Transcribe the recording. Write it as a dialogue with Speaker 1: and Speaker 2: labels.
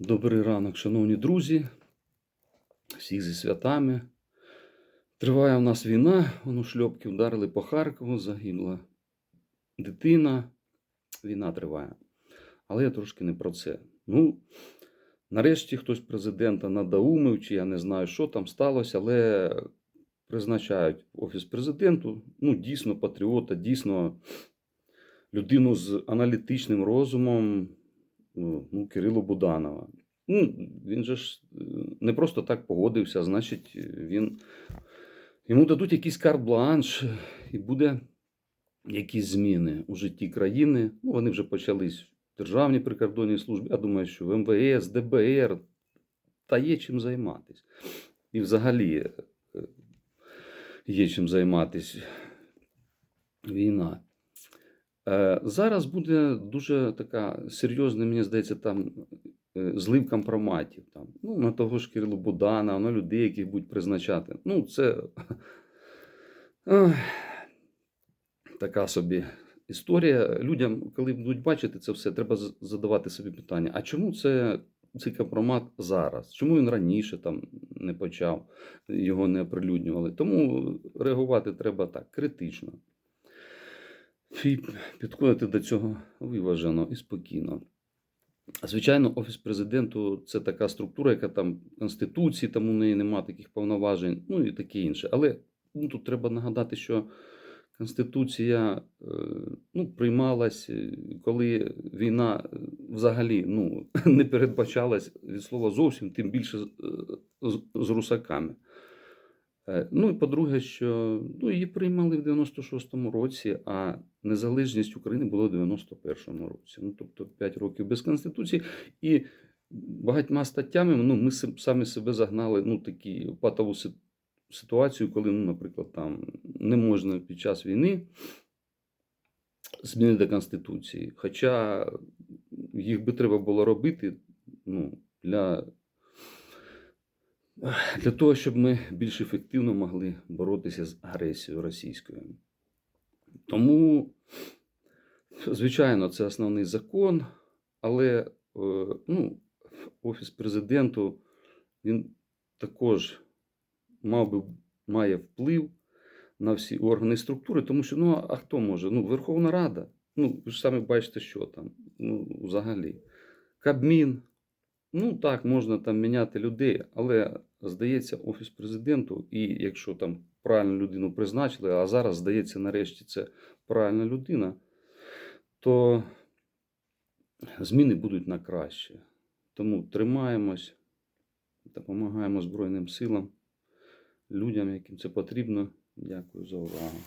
Speaker 1: Добрий ранок, шановні друзі. Всіх зі святами. Триває у нас війна. Воно шльопки вдарили по Харкову, загинула дитина. Війна триває. Але я трошки не про це. Ну, нарешті хтось президента надоумив, чи я не знаю, що там сталося, але призначають офіс президенту. Ну, дійсно патріота, дійсно людину з аналітичним розумом ну, Кирило Буданова. Ну, він же ж е, не просто так погодився, значить, він, йому дадуть якийсь карт-бланш, і буде якісь зміни у житті країни. Ну, вони вже почались в Державній прикордонній службі. Я думаю, що в МВС, ДБР, та є чим займатися. І взагалі е, є чим займатися. Війна. Е, Зараз буде дуже така серйозна, мені здається, там е, злив компроматів. Там, ну, на того ж Кирилу Будана, на людей, яких будуть призначати. Ну, це така собі історія. Людям, коли будуть бачити це все, треба задавати собі питання: а чому це цей компромат зараз? Чому він раніше там не почав, його не оприлюднювали? Тому реагувати треба так, критично. Підходити до цього виважено і спокійно. Звичайно, Офіс президенту це така структура, яка там в Конституції, там у неї немає таких повноважень, ну і таке інше. Але ну, тут треба нагадати, що Конституція е, ну, приймалась, е, коли війна е, взагалі ну, не передбачалась від слова зовсім, тим більше з русаками. Е, Ну і по-друге, що ну, її приймали в 96-му році, а незалежність України була в 91-му році. Ну, тобто 5 років без Конституції. І багатьма статтями ну, ми самі себе загнали ну, такі патову ситуацію, коли, ну, наприклад, там не можна під час війни змінити Конституції. Хоча їх би треба було робити ну, для для того, щоб ми більш ефективно могли боротися з агресією російською. Тому, звичайно, це основний закон, але е, ну, Офіс президенту він також мав би, має вплив на всі органи структури, тому що ну, а хто може? Ну, Верховна Рада. Ну, ви ж самі бачите, що там. Ну, взагалі. Кабмін. Ну, так, можна там міняти людей, але здається, Офіс президенту, і якщо там правильну людину призначили, а зараз, здається, нарешті це правильна людина, то зміни будуть на краще. Тому тримаємось, допомагаємо Збройним силам, людям, яким це потрібно. Дякую за увагу.